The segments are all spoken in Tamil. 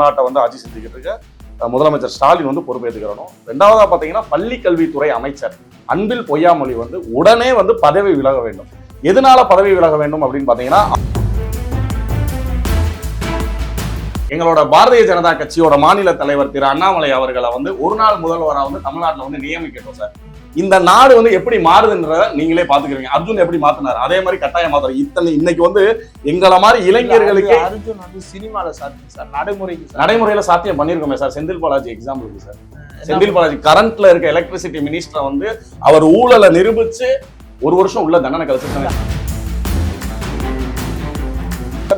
தமிழ்நாட்டை வந்து ஆட்சி செஞ்சுக்கிட்டு இருக்க முதலமைச்சர் ஸ்டாலின் வந்து பொறுப்பேற்றுக்கிறனும் ரெண்டாவதாக பார்த்தீங்கன்னா பள்ளி கல்வித்துறை அமைச்சர் அன்பில் பொய்யாமொழி வந்து உடனே வந்து பதவி விலக வேண்டும். எதனால பதவி விலக வேண்டும் அப்படின்னு பார்த்தீங்கன்னா எங்களோட பாரதிய ஜனதா கட்சியோட மாநில தலைவர் திரு அண்ணாமலை அவர்களை வந்து ஒரு நாள் முதல்வராக வந்து தமிழ்நாட்டில் வந்து நியமிக்கட்டும் சார். இந்த நாடு வந்து எப்படி மாறுதுன்றத நீங்களே பாத்துக்கிறீங்க அர்ஜுன் எப்படி மாத்தினாரு? அதே மாதிரி கட்டாயம் மாத்துறாரு. இத்தனை இன்னைக்கு வந்து எங்களை மாதிரி இளைஞர்களுக்கு அர்ஜுன் வந்து சினிமால சாத்தியம் சார் நடைமுறைக்கு நடைமுறையில சாத்தியம் பண்ணிருக்கோமே சார். செந்தில் பாலாஜி எக்ஸாம்பிளுக்கு சார். செந்தில் பாலாஜி கரண்ட்ல இருக்க எலக்ட்ரிசிட்டி மினிஸ்டரை வந்து அவர் ஊழலை நிரூபிச்சு ஒரு வருஷம் உள்ள தண்டனை கழிச்சிருக்காங்க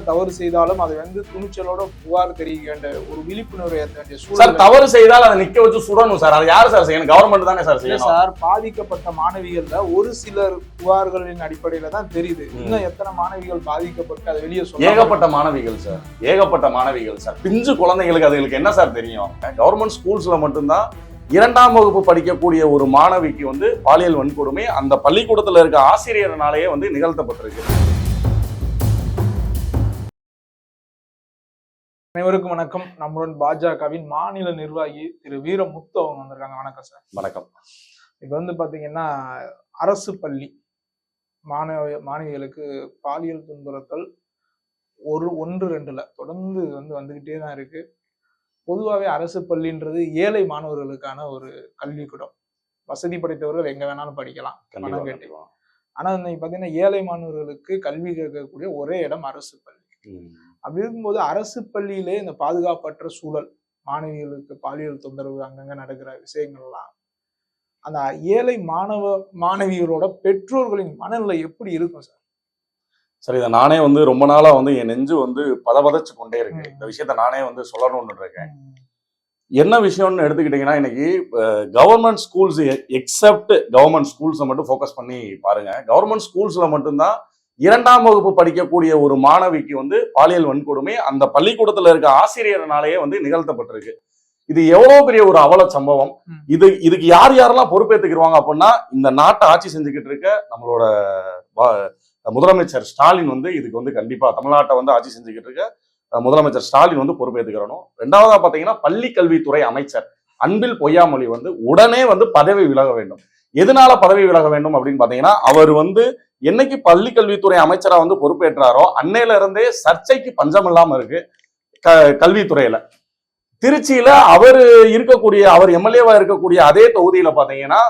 யார் தவறு செய்தாலும் அதை வந்து துணிச்சலோட புகார் தெரிவிக்க வேண்டிய ஒரு விழிப்புணர்வு ஏற்ற வேண்டிய சார் தவறு செய்தால் அதை நிக்க வச்சு சுடணும் சார். அது யாரு சார் செய்யணும்? கவர்மெண்ட் தானே சார் செய்யணும்? சார் பாதிக்கப்பட்ட மாணவிகள்ல ஒரு சிலர் புகார்களின் அடிப்படையில தான் தெரியுது. இன்னும் எத்தனை மாணவிகள் பாதிக்கப்பட்டு அதை வெளியே சொல்ல ஏகப்பட்ட மாணவிகள் சார். ஏகப்பட்ட மாணவிகள் சார். பிஞ்சு குழந்தைங்களுக்கு அதுகளுக்கு என்ன சார் தெரியும்? கவர்மெண்ட் ஸ்கூல்ஸ்ல மட்டும்தான் இரண்டாம் வகுப்பு படிக்கக்கூடிய ஒரு மாணவிக்கு வந்து பாலியல் வன்கொடுமை அந்த பள்ளிக்கூடத்துல இருக்க ஆசிரியர்னாலேயே வந்து நிகழ்த்தப்பட்டிருக்கு. அனைவருக்கும் வணக்கம். நம்மளுடன் பாஜகவின் மாநில நிர்வாகி திரு வீரமுத்து அவங்க வந்திருக்காங்க. வணக்கம் சார். வணக்கம். இப்போ வந்து பாத்தீங்கன்னா அரசு பள்ளி மாணவ மாணவிகளுக்கு பாலியல் துன்புறுத்தல் ஒரு ஒன்று ரெண்டுல தொடர்ந்து வந்து வந்துகிட்டே தான் இருக்கு. பொதுவாகவே அரசு பள்ளின்றது ஏழை மாணவர்களுக்கான ஒரு கல்விக்கூடம். வசதி படைத்தவர்கள் எங்க வேணாலும் படிக்கலாம். கண்டிப்பா பணம் கட்டி. கண்டிப்பா. ஆனா இன்னைக்கு பாத்தீங்கன்னா ஏழை மாணவர்களுக்கு கல்வி கேட்கக்கூடிய ஒரே இடம் அரசு பள்ளி. அப்படி இருக்கும்போது அரசு பள்ளியிலே இந்த பாதுகாப்பற்ற சூழல் மாணவிகளுக்கு பாலியல் தொந்தரவு அங்கங்க நடக்கிற விஷயங்கள்லாம் அந்த ஏழை மாணவ மாணவிகளோட பெற்றோர்களின் மனநிலை எப்படி இருக்கும் சார்? சரி இதை நானே வந்து ரொம்ப நாளா வந்து என் நெஞ்சு வந்து பதபதச்சு கொண்டே இருக்கு. இந்த விஷயத்த நானே வந்து சொல்லணும்னு இருக்கேன். என்ன விஷயம்னு எடுத்துக்கிட்டீங்கன்னா இன்னைக்கு கவர்மெண்ட் ஸ்கூல்ஸ் எக்ஸப்ட் கவர்மெண்ட் ஸ்கூல்ஸை மட்டும் ஃபோக்கஸ் பண்ணி பாருங்க. கவர்மெண்ட் ஸ்கூல்ஸ்ல மட்டும்தான் இரண்டாம் வகுப்பு படிக்கக்கூடிய ஒரு மாணவிக்கு வந்து பாலியல் வன்கொடுமை அந்த பள்ளிக்கூடத்துல இருக்க ஆசிரியர்னாலேயே வந்து நிகழ்த்தப்பட்டிருக்கு. இது எவ்வளவு பெரிய ஒரு அவல சம்பவம். இது இதுக்கு யார் யாரெல்லாம் பொறுப்பேற்றுக்கிடுவாங்க அப்படின்னா இந்த நாட்டை ஆட்சி செஞ்சுக்கிட்டு இருக்க நம்மளோட முதலமைச்சர் ஸ்டாலின் வந்து இதுக்கு வந்து கண்டிப்பா தமிழ்நாட்டை வந்து ஆட்சி செஞ்சுக்கிட்டு இருக்க முதலமைச்சர் ஸ்டாலின் வந்து பொறுப்பேற்றுக்கிறணும் ரெண்டாவதா பாத்தீங்கன்னா பள்ளி கல்வித்துறை அமைச்சர் அன்பில் பொய்யாமொழி வந்து உடனே வந்து பதவி விலக வேண்டும். எதனால பதவி விலக வேண்டும் அப்படின்னு பாத்தீங்கன்னா அவர் வந்து என்னைக்கு பள்ளி கல்வித்துறை அமைச்சரா வந்து பொறுப்பேற்றாரோ அன்னையில இருந்தே சர்ச்சைக்கு பஞ்சம் இல்லாம இருக்கு க- கல்வித்துறையில. திருச்சியில அவர் இருக்கக்கூடிய அவர் எம்எல்ஏவா இருக்கக்கூடிய அதே தொகுதியில பாத்தீங்கன்னா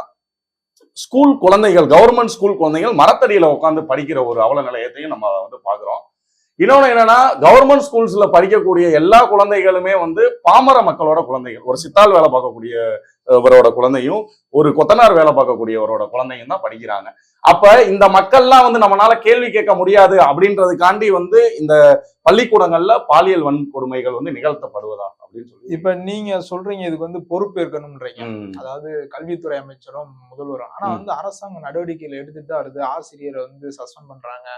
ஸ்கூல் குழந்தைகள் கவர்மெண்ட் ஸ்கூல் குழந்தைகள் மரத்தடியில உட்காந்து படிக்கிற ஒரு அவல நிலையத்தையும் நம்ம வந்து பாக்குறோம் இன்னொன்னு என்னன்னா கவர்மெண்ட் ஸ்கூல்ஸ்ல படிக்கக்கூடிய எல்லா குழந்தைகளுமே வந்து பாமர மக்களோட குழந்தைகள் ஒரு சித்தாள் வேலை பார்க்கக்கூடிய பார்க்கக்கூடியவரோட குழந்தையும் ஒரு கொத்தனார் வேலை பார்க்கக்கூடியவரோட குழந்தையும் தான் படிக்கிறாங்க அப்ப இந்த மக்கள்லாம் வந்து நம்மளால கேள்வி கேட்க முடியாது அப்படின்றதுக்காண்டி வந்து இந்த பள்ளிக்கூடங்கள்ல பாலியல் வன்கொடுமைகள் வந்து நிகழ்த்தப்படுவதா அப்படின்னு சொல்லி இப்ப நீங்க சொல்றீங்க இதுக்கு வந்து பொறுப்பேற்கணும்ன்றீங்க. அதாவது கல்வித்துறை அமைச்சரும் முதல்வரும் ஆனா. வந்து அரசாங்க நடவடிக்கைகள் எடுத்துட்டு தான் வருது ஆசிரியரை வந்து சஸ்பெண்ட் பண்றாங்க.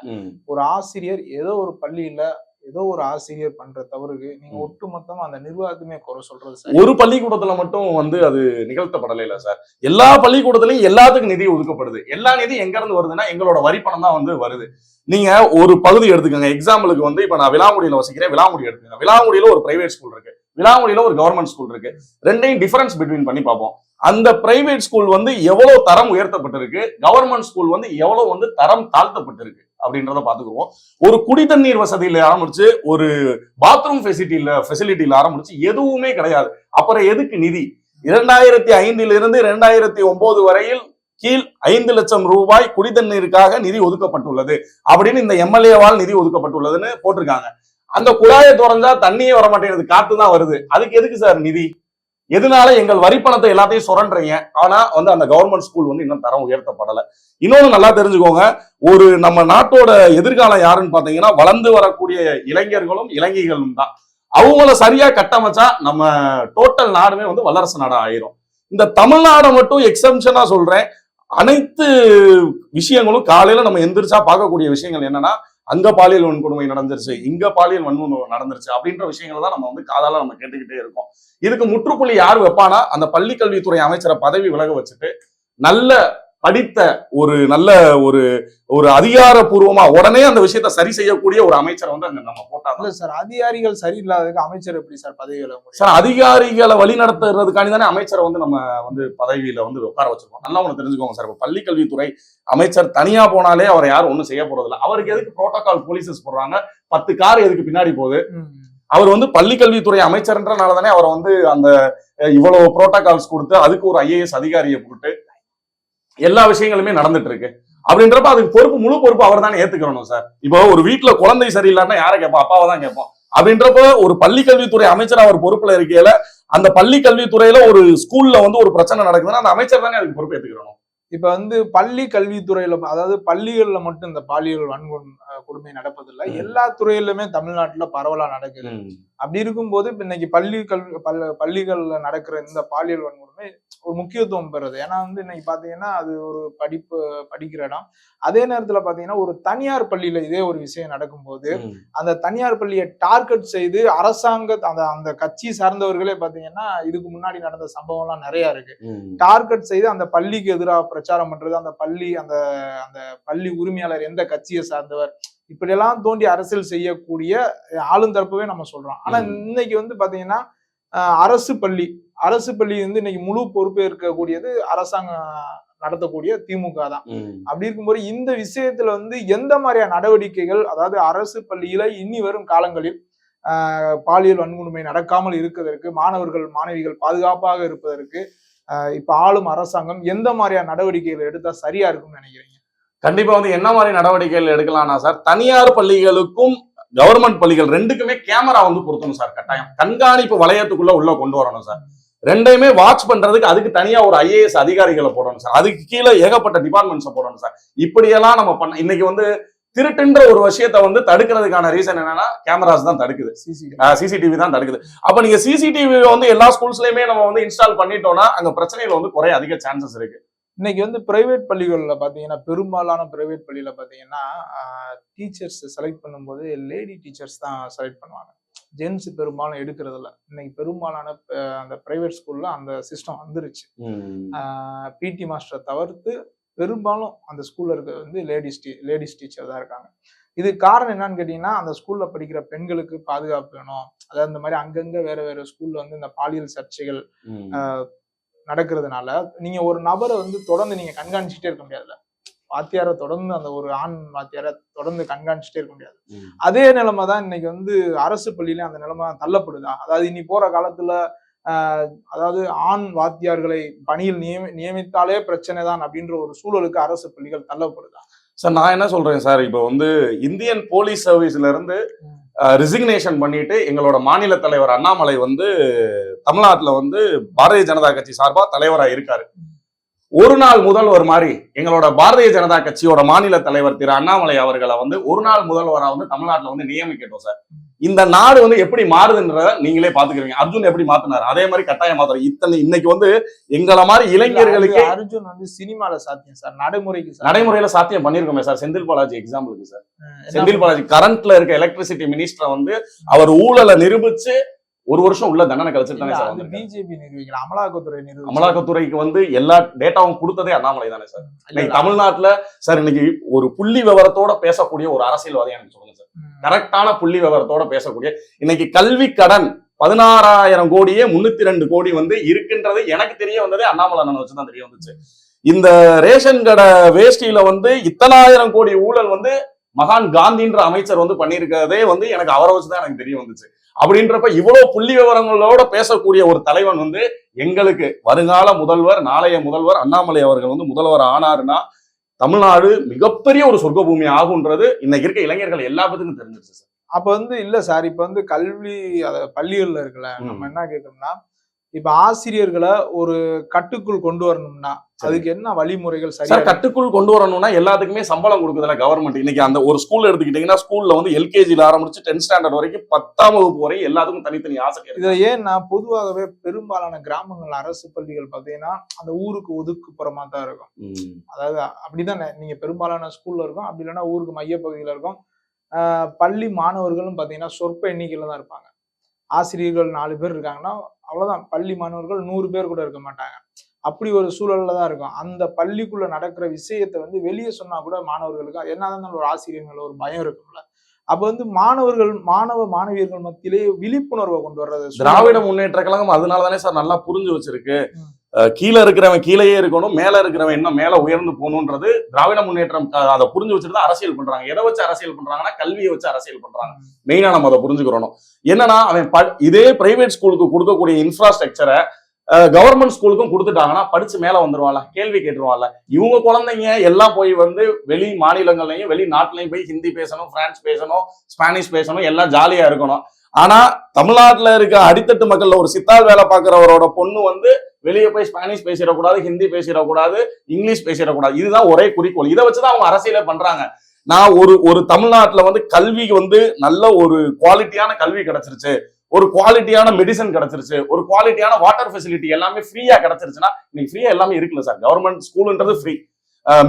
ஒரு ஆசிரியர் ஏதோ ஒரு பள்ளியில ஏதோ ஒரு ஆசிரியர் பண்ற தவறுக்கு நீங்க. ஒட்டு மொத்தமா அந்த நிர்வாகத்துமே குறை சொல்றது சரி. ஒரு பள்ளிக்கூடத்துல மட்டும் வந்து அது நிகழ்த்தப்படலை இல்ல சார். எல்லா பள்ளிக்கூடத்துலயும் எல்லாத்துக்கும் நிதி ஒதுக்கப்படுது. எல்லா நிதி எங்க இருந்து வருதுன்னா எங்களோட வரி பணம் தான் வந்து வருது. நீங்க ஒரு பகுதி எடுத்துக்கோங்க. எக்ஸாம்பிளுக்கு வந்து இப்ப நான் விலாங்குடியில வசிக்கிறேன். விலாங்குடி எடுத்துக்கோங்க. விலாங்குடியில ஒரு பிரைவேட் ஸ்கூல் இருக்கு. விலாங்குடியில ஒரு கவர்மெண்ட் ஸ்கூல் இருக்கு. ரெண்டையும் டிஃபரன்ஸ் பிட்வீன் பண்ணி பார்ப்போம். அந்த பிரைவேட் ஸ்கூல் வந்து எவ்வளவு தரம் உயர்த்தப்பட்டிருக்கு? கவர்மெண்ட் ஸ்கூல் வந்து எவ்வளவு வந்து தரம் தாழ்த்தப்பட்டிருக்கு? அப்படின்றத பாத்துக்குவோம் ஒரு குடி தண்ணீர் வசதியில ஆரம்பிச்சு ஒரு பாத்ரூம் ஃபெசிலிட்டியில ஃபெசிலிட்டியில ஆரம்பிச்சு எதுவுமே கிடையாது. அப்புறம் எதுக்கு நிதி? இரண்டாயிரத்தி ஐந்தில் இருந்து இரண்டாயிரத்தி ஒன்பது வரையில் கீழ் ஐந்து லட்சம் ரூபாய் குடிதண்ணீருக்காக நிதி ஒதுக்கப்பட்டுள்ளது. அப்படின்னு இந்த எம்எல்ஏவால் நிதி ஒதுக்கப்பட்டுள்ளதுன்னு போட்டிருக்காங்க. அந்த குழாயை திறந்தா தண்ணியே வரமாட்டேங்குது காத்து தான் வருது. அதுக்கு எதுக்கு சார் நிதி? எதனால எங்கள் வரி பணத்தை எல்லாத்தையும் சுரண்டுறீங்க? ஆனா வந்து அந்த கவர்மெண்ட் ஸ்கூல் வந்து இன்னும் தரம் உயர்த்தப்படலை. இன்னொன்னு நல்லா தெரிஞ்சுக்கோங்க. ஒரு நம்ம நாட்டோட எதிர்காலம் யாருன்னு பாத்தீங்கன்னா வளர்ந்து வரக்கூடிய இளைஞர்களும் இளைஞர்களும் தான். அவங்கள சரியா கட்டமைச்சா நம்ம டோட்டல் நாடுமே வந்து வல்லரசு நாடா ஆயிரும். இந்த தமிழ்நாடை மட்டும் எக்ஸம்ஷனா சொல்றேன். அனைத்து விஷயங்களும் காலையில நம்ம எந்திரிச்சா பார்க்கக்கூடிய விஷயங்கள் என்னன்னா அங்க பாலியல் வன்கொடுமை நடந்துருச்சு இங்க பாலியல் வன்கொடுமை நடந்துருச்சு அப்படின்ற விஷயங்களை தான் நம்ம வந்து காதால நம்ம கேட்டுக்கிட்டே இருக்கோம். இதுக்கு முற்றுப்புள்ளி யார் வைப்பானா அந்த பள்ளி கல்வித்துறை அமைச்சரை பதவி விலக வச்சுட்டு நல்ல படித்த ஒரு நல்ல ஒரு ஒரு அதிகாரப்பூர்வமா உடனே அந்த விஷயத்த சரி செய்யக்கூடிய ஒரு அமைச்சரை வந்து அங்க நம்ம போட்டாங்க சார் அதிகாரிகள் சரியில்லாததுக்கு அமைச்சர் எப்படி சார் முடியும்? சார் அதிகாரிகளை வழி நடத்துறதுக்காண்டி தானே அமைச்சரை வந்து நம்ம வந்து பதவியில வந்து உட்கார வச்சிருக்கோம். நல்லா ஒண்ணு தெரிஞ்சுக்கோங்க சார் இப்ப பள்ளிக்கல்வித்துறை அமைச்சர் தனியா போனாலே அவரை யாரும் ஒண்ணும் செய்ய போறது இல்ல அவருக்கு எதுக்கு புரோட்டோகால் போலீசஸ் போடுறாங்க? பத்து கார் எதுக்கு பின்னாடி போகுது. அவர் வந்து பள்ளிக்கல்வித்துறை அமைச்சர்ன்றனால தானே அவரை வந்து அந்த இவ்வளவு புரோட்டோகால்ஸ் கொடுத்து அதுக்கு ஒரு ஐஏஎஸ் அதிகாரியை போட்டு எல்லா விஷயங்களுமே நடந்துட்டு இருக்கு அப்படின்றப்ப அதுக்கு பொறுப்பு முழு பொறுப்பு அவர் தானே ஏத்துக்கணும் சார். இப்போ ஒரு வீட்டுல குழந்தை சரியில்லைன்னா யாரை கேட்போம் அப்பாவை தான் கேட்போம் அப்படின்றப்ப ஒரு பள்ளிக்கல்வித்துறை அமைச்சர் அவர் பொறுப்புல இருக்கையில அந்த பள்ளிக்கல்வித்துறையில ஒரு ஸ்கூல்ல வந்து ஒரு பிரச்சனை நடக்குதுன்னா அந்த அமைச்சர் தானே அதுக்கு பொறுப்பு ஏத்துக்கணும். இப்ப வந்து பள்ளி கல்வித்துறையில அதாவது பள்ளிகள்ல மட்டும் இந்த பாலியல் வன்கொன் கொடுமை நடப்பதில்லை. எல்லா துறையிலுமே தமிழ்நாட்டுல பரவலா நடக்குது. அப்படி இருக்கும்போது இப்ப இன்னைக்கு பள்ளி கல்வி பள்ள பள்ளிகள்ல நடக்கிற இந்த பாலியல் வன்கொடுமை ஒரு முக்கியத்துவம் பெறுது. ஏன்னா வந்து இன்னைக்கு பாத்தீங்கன்னா அது ஒரு படிப்பு படிக்கிற இடம். அதே நேரத்துல பாத்தீங்கன்னா ஒரு தனியார் பள்ளியில இதே ஒரு விஷயம் நடக்கும்போது அந்த தனியார் பள்ளியை டார்கெட் செய்து அரசாங்க அந்த அந்த கட்சி சார்ந்தவர்களே பாத்தீங்கன்னா இதுக்கு முன்னாடி நடந்த சம்பவம்லாம் நிறைய இருக்கு. டார்கெட் செய்து அந்த பள்ளிக்கு எதிராக பிரச்சாரம் பண்றது அந்த பள்ளி அந்த அந்த பள்ளி உரிமையாளர் எந்த கட்சியை சார்ந்தவர் இப்படியெல்லாம் தோண்டி அரசியல் செய்யக்கூடிய ஆளுந்தரப்பவே நம்ம சொல்றோம். ஆனா. இன்னைக்கு வந்து பாத்தீங்கன்னா அரசு பள்ளி அரசு பள்ளி வந்து இன்னைக்கு முழு பொறுப்பு இருக்கக்கூடியது அரசாங்கம் நடத்தக்கூடிய திமுக தான். அப்படி இருக்கும்போது இந்த விஷயத்துல வந்து எந்த மாதிரியான நடவடிக்கைகள் அதாவது அரசு பள்ளியில இனி வரும் காலங்களில் ஆஹ், பாலியல் வன்கொடுமை நடக்காமல் இருப்பதற்கு மாணவர்கள் மாணவிகள் பாதுகாப்பாக இருப்பதற்கு இப்ப ஆளும் அரசாங்கம் எந்த மாதிரியான நடவடிக்கைகள் எடுத்தா சரியா இருக்கும்னு நினைக்கிறீங்க? கண்டிப்பா வந்து என்ன மாதிரி நடவடிக்கைகள் எடுக்கலாம்னா சார் தனியார் பள்ளிகளுக்கும் கவர்மெண்ட் பள்ளிகள் ரெண்டுக்குமே கேமரா வந்து பொருத்தணும் சார் கட்டாயம். கண்காணிப்பு வளையத்துக்குள்ள உள்ள கொண்டு வரணும் சார். ரெண்டையுமே வாட்ச் பண்றதுக்கு அதுக்கு தனியா ஒரு ஐஏஎஸ் அதிகாரிகளை போடணும் சார். அதுக்கு கீழே ஏகப்பட்ட டிபார்ட்மெண்ட்ஸை போடணும் சார். இப்படியெல்லாம் நம்ம பண்ண இன்னைக்கு வந்து திருட்டுன்ற ஒரு விஷயத்தை வந்து தடுக்கிறதுக்கான ரீசன் என்னன்னா கேமராஸ் தான் தடுக்குது. சிசிடிவி சிசிடிவி தான் தடுக்குது. அப்ப நீங்க சிசிடிவி வந்து எல்லா ஸ்கூல்ஸ்லயுமே நம்ம வந்து இன்ஸ்டால் பண்ணிட்டோம்னா அங்க பிரச்சனைகள் வந்து குறைய அதிக சான்சஸ் இருக்கு. இன்னைக்கு வந்து பிரைவேட் பள்ளிகள்ல பாத்தீங்கன்னா பெரும்பாலான பிரைவேட் பள்ளியில பாத்தீங்கன்னா டீச்சர்ஸ் செலக்ட் பண்ணும்போது லேடி டீச்சர்ஸ் தான் செலக்ட் பண்ணுவாங்க. ஜென்ஸ் பெரும்பாலும் எடுக்கிறது இல்ல இன்னைக்கு பெரும்பாலான அந்த பிரைவேட் ஸ்கூல்ல அந்த சிஸ்டம் வந்துருச்சு. பிடி மாஸ்டரை தவிர்த்து பெரும்பாலும் அந்த ஸ்கூல்ல இருக்க வந்து லேடிஸ் டீ லேடிஸ் டீச்சர் தான் இருக்காங்க. இது காரணம் என்னன்னு கேட்டீங்கன்னா அந்த ஸ்கூல்ல படிக்கிற பெண்களுக்கு பாதுகாப்பு வேணும். அதாவது இந்த மாதிரி அங்கங்க வேற வேற ஸ்கூல்ல வந்து இந்த பாலியல் சர்ச்சைகள் நடக்கிறதுனால நீங்க ஒரு நபரை வந்து தொடர்ந்து நீங்க கண்காணிச்சுட்டே இருக்க முடியாதுல்ல. வாத்தியாரை தொடர்ந்து அந்த ஒரு ஆண் வாத்தியாரை தொடர்ந்து கண்காணிச்சுட்டே இருக்க முடியாது. அதே நிலைமை தான் இன்னைக்கு வந்து அரசு பள்ளியில அந்த நிலைமை தள்ளப்படுதா? அதாவது இனி போற காலத்துல ஆஹ், அதாவது ஆண் வாத்தியார்களை பணியில் நியமி நியமித்தாலே பிரச்சனை தான் அப்படின்ற ஒரு சூழலுக்கு அரசு பள்ளிகள் தள்ளப்படுதா? சார் நான் என்ன சொல்றேன் சார் இப்போ வந்து இந்தியன் போலீஸ் சர்வீஸ்ல இருந்து ரிசிக்னேஷன் பண்ணிட்டு எங்களோட மாநில தலைவர் அண்ணாமலை வந்து தமிழ்நாட்டுல வந்து பாரதிய ஜனதா கட்சி சார்பா தலைவரா இருக்காரு. ஒரு நாள் முதல்வர் மாதிரி எங்களோட பாரதிய ஜனதா கட்சியோட மாநில தலைவர் திரு அண்ணாமலை அவர்களை வந்து ஒரு நாள் முதல்வரா வந்து தமிழ்நாட்டுல வந்து நியமிக்கட்டும் சார் இந்த நாடு வந்து எப்படி மாறுதுன்றத நீங்களே பாத்துக்கிறீங்க அர்ஜுன் எப்படி மாத்தினாரு? அதே மாதிரி கட்டாயம் மாத்துறாரு. இத்தனை இன்னைக்கு வந்து எங்களை மாதிரி இளைஞர்களுக்கு அர்ஜுன் வந்து சினிமால சாத்தியம் சார். நடைமுறைக்கு. நடைமுறையில சாத்தியம் பண்ணிருக்கோமே சார். செந்தில் பாலாஜி எக்ஸாம்பிளுக்கு சார். செந்தில் பாலாஜி கரண்ட்ல இருக்க எலக்ட்ரிசிட்டி மினிஸ்டரை வந்து அவர் ஊழலை நிரூபிச்சு ஒரு வருஷம் உள்ள தண்டனை கழிச்சிட்டு தானே இல்ல, சார். பிஜேபி நிர்வகிக்கல அமலாக்கத்துறை நிர்வகிக்கல. அமலாக்கத்துறைக்கு வந்து எல்லா டேட்டாவும் கொடுத்ததே அண்ணாமலை தானே சார் இன்னைக்கு. தமிழ்நாட்டுல சார் இன்னைக்கு ஒரு புள்ளி விவரத்தோட பேசக்கூடிய ஒரு அரசியல்வாதி எனக்கு சொல்லுங்க சார். கரெக்டான புள்ளி விவரத்தோட பேசக்கூடிய இன்னைக்கு கல்வி கடன் பதினாறாயிரம் கோடியே முன்னூத்தி ரெண்டு கோடி வந்து இருக்குன்றது எனக்கு தெரிய வந்ததே அண்ணாமலை அண்ணன் வச்சுதான் தெரிய வந்துச்சு இந்த ரேஷன் கடை வேஷ்டியில வந்து இத்தனாயிரம் கோடி ஊழல் வந்து மகான் காந்தின்ற அமைச்சர் வந்து பண்ணியிருக்கிறதே வந்து எனக்கு அவரை வச்சுதான் எனக்கு தெரிய வந்துச்சு அப்படின்றப்ப இவ்வளவு புள்ளி விவரங்களோட பேசக்கூடிய ஒரு தலைவன் வந்து எங்களுக்கு வருங்கால முதல்வர் நாளைய முதல்வர் அண்ணாமலை அவர்கள் வந்து முதல்வர் ஆனாருன்னா தமிழ்நாடு மிகப்பெரிய ஒரு சொர்க்க பூமி ஆகுன்றது இன்னைக்கு இருக்க இளைஞர்கள் எல்லா பத்துக்கும் தெரிஞ்சிருச்சு சார் அப்ப வந்து இல்ல சார் இப்ப வந்து கல்வி அத பள்ளிகள்ல இருக்குல்ல ம். நம்ம என்ன கேட்கணும்னா இப்ப ஆசிரியர்களை ஒரு கட்டுக்குள் கொண்டு வரணும்னா அதுக்கு என்ன வழிமுறைகள் சார் கட்டுக்குள் கொண்டு வரணும்னா எல்லாத்துக்குமே சம்பளம் கொடுக்குதுல கவர்மெண்ட் இன்னைக்கு அந்த ஒரு ஸ்கூல் எடுத்துக்கிட்டீங்கன்னா ஸ்கூல்ல வந்து எல்கேஜில ஆரம்பிச்சு டென்த் ஸ்டாண்டர்ட் வரைக்கும் பத்தாம் வகுப்பு வரை எல்லாத்துக்கும் தனித்தனி ஆசிரியர் இதை ஏன்னா பொதுவாகவே பெரும்பாலான கிராமங்கள் அரசு பள்ளிகள் பாத்தீங்கன்னா அந்த ஊருக்கு ஒதுக்குப்புறமா தான் இருக்கும். அதாவது அப்படிதான்? நீங்க பெரும்பாலான ஸ்கூல்ல இருக்கும் அப்படி இல்லைன்னா ஊருக்கு மையப்பகுதியில இருக்கும். பள்ளி மாணவர்களும் பாத்தீங்கன்னா சொற்ப எண்ணிக்கையில தான் இருப்பாங்க. ஆசிரியர்கள் நாலு பேர் இருக்காங்கன்னா அவ்வளவுதான். பள்ளி மாணவர்கள் நூறு பேர் கூட இருக்க மாட்டாங்க. அப்படி ஒரு சூழல்ல தான் இருக்கும். அந்த பள்ளிக்குள்ள நடக்கிற விஷயத்தை வந்து வெளியே சொன்னா கூட மாணவர்களுக்கு என்னதான் ஒரு ஆசிரியர் மேல ஒரு பயம் இருக்கும்ல. அப்ப வந்து மாணவர்கள் மாணவ மாணவியர்கள் மத்தியிலே விழிப்புணர்வை கொண்டு வர்றது. திராவிட முன்னேற்ற கழகம் அதனால தானே சார் நல்லா புரிஞ்சு வச்சிருக்கு. கீழே இருக்கிறவன் கீழேயே இருக்கணும் மேலே இருக்கிறவன் இன்னும் மேலே உயர்ந்து போகணுன்றது திராவிட முன்னேற்றம் அதை புரிஞ்சு வச்சுட்டு தான் அரசியல் பண்ணுறாங்க எதை வச்சு அரசியல் பண்ணுறாங்கன்னா கல்வியை வச்சு அரசியல் பண்ணுறாங்க மெயினாக நம்ம அதை புரிஞ்சுக்கிறோம் என்னன்னா அவன் ப- இதே பிரைவேட் ஸ்கூலுக்கு கொடுக்கக்கூடிய இன்ஃப்ராஸ்ட்ரக்சரை கவர்மெண்ட் ஸ்கூலுக்கும் கொடுத்துட்டாங்கன்னா படிச்சு மேல வந்துருவான்ல கேள்வி கேட்டுருவான்ல. இவங்க குழந்தைங்க எல்லாம் போய் வந்து வெளி மாநிலங்கள்லையும் வெளி நாட்டிலையும் போய் ஹிந்தி பேசணும் பிரான்ஸ் பேசணும் ஸ்பானிஷ் பேசணும் எல்லாம் ஜாலியா இருக்கணும். ஆனா தமிழ்நாட்டுல இருக்க அடித்தட்டு மக்கள்ல ஒரு சித்தாள் வேலை பார்க்குறவரோட பொண்ணு வந்து வெளியே போய் ஸ்பானிஷ் பேசிடக்கூடாது ஹிந்தி பேசிடக்கூடாது இங்கிலீஷ் பேசிடக்கூடாது. இதுதான் ஒரே குறிக்கோள். இதை வச்சுதான் அவங்க அரசியலே பண்றாங்க. நான் ஒரு ஒரு தமிழ்நாட்டுல வந்து கல்வி வந்து நல்ல ஒரு குவாலிட்டியான கல்வி கிடைச்சிருச்சு. ஒரு குவாலிட்டியான மெடிசன் கிடைச்சிருச்சு. ஒரு குவாலிட்டியான வாட்டர் ஃபெசிலிட்டி எல்லாமே ஃப்ரீயா கிடைச்சிருச்சுன்னா இன்னைக்கு ஃப்ரீயா எல்லாமே இருக்குல்ல சார். கவர்மெண்ட் ஸ்கூல்ன்றது ஃப்ரீ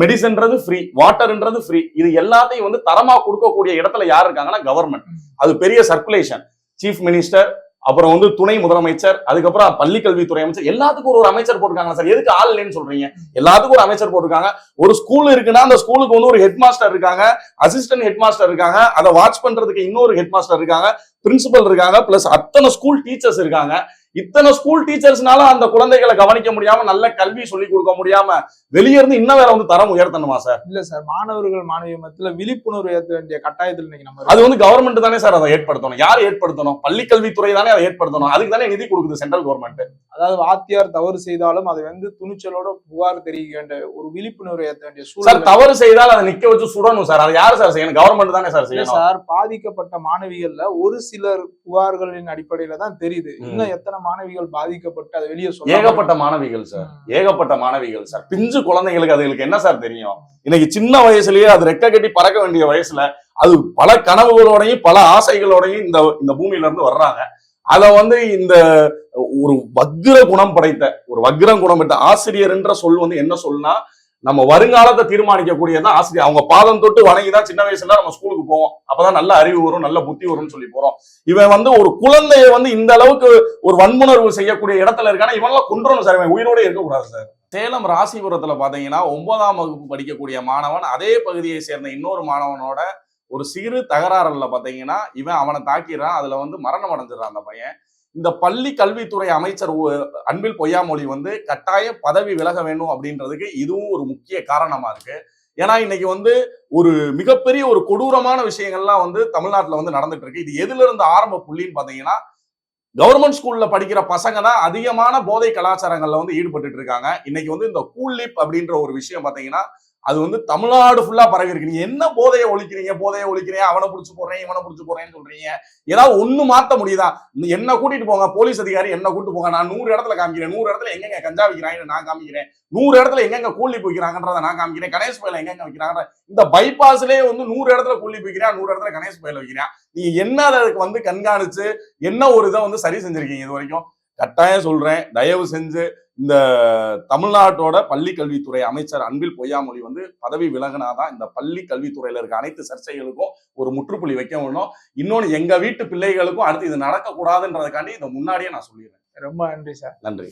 மெடிசன்ன்றது ஃப்ரீ வாட்டர்ன்றது ஃப்ரீ இது எல்லாத்தையும் வந்து தரமா கொடுக்கக்கூடிய இடத்துல யார் இருக்காங்கன்னா கவர்மெண்ட் அது பெரிய சர்க்குலேஷன் சீஃப் மினிஸ்டர் அப்புறம் வந்து துணை முதலமைச்சர் அதுக்கப்புறம் பள்ளி கல்வித்துறை அமைச்சர் எல்லாத்துக்கும் ஒரு ஒரு அமைச்சர் போட்டிருக்காங்க சார். எதுக்கு ஆள் இல்லைன்னு சொல்றீங்க? எல்லாத்துக்கும் ஒரு அமைச்சர் போட்டிருக்காங்க. ஒரு ஸ்கூல் இருக்குன்னா அந்த ஸ்கூலுக்கு வந்து ஒரு ஹெட் மாஸ்டர் இருக்காங்க அசிஸ்டன்ட் ஹெட் மாஸ்டர் இருக்காங்க அதை வாட்ச் பண்றதுக்கு இன்னொரு ஹெட் மாஸ்டர் இருக்காங்க பிரின்சிபல் இருக்காங்க பிளஸ் அத்தனை ஸ்கூல் டீச்சர்ஸ் இருக்காங்க. இத்தனை ஸ்கூல் டீச்சர்ஸ்னால அந்த குழந்தைகளை கவனிக்க முடியாம நல்ல கல்வி சொல்லி கொடுக்க முடியாம வெளியே இருந்து இன்னும் வேற வந்து தரம் உயர்த்தணுமா சார் இல்ல சார் மாணவர்கள் மாணவிய மத்தியில விழிப்புணர்வு ஏற்ற வேண்டிய கட்டாயத்தில் இன்னைக்கு நம்ம அது வந்து கவர்மெண்ட் தானே சார் அதை ஏற்படுத்தணும். யார் ஏற்படுத்தணும்? பள்ளி கல்வித்துறை தானே அதை ஏற்படுத்தணும். அதுக்கு தானே நிதி கொடுக்குது சென்ட்ரல் கவர்மெண்ட் அதாவது வாத்தியார் தவறு செய்தாலும் அதை வந்து துணிச்சலோட புகார் தெரிவிக்க வேண்டிய ஒரு விழிப்புணர்வு ஏற்ற வேண்டிய சார் தவறு செய்தால் அதை நிக்க வச்சு சுடணும் சார் அது யார் சார் செய்யணும்? கவர்மெண்ட் தானே சார் செய்யணும். சார் பாதிக்கப்பட்ட மாணவிகள்ல ஒரு சிலர் புகார்களின் அடிப்படையில தான் தெரியுது. இன்னும் எத்தனை மாணவிகள் பாதிக்கப்பட்டு அதை வெளியே சொல்ல ஏகப்பட்ட மாணவிகள் சார். ஏகப்பட்ட மாணவிகள் சார். பிஞ்சு குழந்தைங்களுக்கு அதுகளுக்கு என்ன சார் தெரியும்? இன்னைக்கு சின்ன வயசுலயே அது ரெக்க கட்டி பறக்க வேண்டிய வயசுல அது பல கனவுகளோடையும் பல ஆசைகளோடையும் இந்த இந்த பூமியில இருந்து வர்றாங்க. அத வந்து இந்த ஒரு வக்ர குணம் படைத்த ஒரு வக்ரம் குணம் படைத்த ஆசிரியர்ன்ற சொல் வந்து என்ன சொல்னா நம்ம வருங்காலத்தை தீர்மானிக்கக்கூடியதான் ஆசிரியர். அவங்க பாதம் தொட்டு வணங்கி தான் சின்ன வயசுல நம்ம ஸ்கூலுக்கு போவோம். அப்பதான் நல்ல அறிவு வரும் நல்ல புத்தி வரும்னு சொல்லி போறோம். இவன் வந்து ஒரு குழந்தைய வந்து இந்த அளவுக்கு ஒரு வன்முணர்வு செய்யக்கூடிய இடத்துல இருக்கானா? இவனெல்லாம் கொண்டுறணும் சார். இவன் உயிரோட இருக்கக்கூடாது சார். சேலம் ராசிபுரத்துல பாத்தீங்கன்னா ஒன்பதாம் வகுப்பு படிக்கக்கூடிய மாணவன் அதே பகுதியை சேர்ந்த இன்னொரு மாணவனோட ஒரு சிறு தகராறுல பாத்தீங்கன்னா இவன் அவனை தாக்கிடுறான். அதுல வந்து மரணம் அடைஞ்சிடறான் அந்த பையன். இந்த பள்ளி கல்வித்துறை அமைச்சர் அன்பில் பொய்யாமொழி வந்து கட்டாய பதவி விலக வேண்டும் அப்படின்றதுக்கு இதுவும் ஒரு முக்கிய காரணமா இருக்கு. ஏன்னா இன்னைக்கு வந்து ஒரு மிகப்பெரிய ஒரு கொடூரமான விஷயங்கள்லாம் வந்து தமிழ்நாட்டுல வந்து நடந்துட்டு இருக்கு. இது எதுல இருந்து ஆரம்ப புள்ளின்னு பாத்தீங்கன்னா கவர்மெண்ட் ஸ்கூல்ல படிக்கிற பசங்க தான் அதிகமான போதை கலாச்சாரங்கள்ல வந்து ஈடுபட்டுட்டு இருக்காங்க. இன்னைக்கு வந்து இந்த கூல் லிப் அப்படின்ற ஒரு விஷயம் பாத்தீங்கன்னா அது வந்து தமிழ்நாடு ஃபுல்லா பரவி இருக்கு நீங்க என்ன போதையை ஒழிக்கிறீங்க? போதையை ஒழிக்கிறீங்க அவனை பிடிச்சி போடுறேன் இவனை பிடிச்சி போடுறேன்னு சொல்றீங்க. ஏதாவது ஒண்ணு மாத்த முடியுதா? என்ன கூட்டிட்டு போங்க? போலீஸ் அதிகாரி என்ன கூட்டிட்டு போங்க? நான் நூறு இடத்துல காமிக்கிறேன். நூறு இடத்துல எங்கெங்க கஞ்சா வைக்கிறாங்க நான் காமிக்கிறேன். நூறு இடத்துல எங்கெங்க கூலி போய்க்கிறாங்கன்றதை நான் காமிக்கிறேன். கணேஷ் பயில எங்கெங்க வைக்கிறாங்க இந்த பைபாஸ்லயே வந்து நூறு இடத்துல கூலி போய்க்கிறான் நூறு இடத்துல கணேஷ் பயில வைக்கிறான். நீங்க என்ன அதுக்கு வந்து கண்காணிச்சு என்ன ஒரு இதை வந்து சரி செஞ்சிருக்கீங்க இது வரைக்கும்? கட்டாயம் சொல்றேன். தயவு செஞ்சு இந்த தமிழ்நாட்டோட பள்ளி கல்வித்துறை அமைச்சர் அன்பில் பொய்யாமொழி வந்து பதவி விலகினாதான் இந்த பள்ளி கல்வித்துறையில இருக்க அனைத்து சர்ச்சைகளுக்கும் ஒரு முற்றுப்புள்ளி வைக்க முடியும். இன்னொன்னு எங்க வீட்டு பிள்ளைகளுக்கும் அடுத்து இது நடக்கக்கூடாதுன்றதுக்காண்டி இதை முன்னாடியே நான் சொல்லிடுறேன். ரொம்ப நன்றி சார். நன்றி.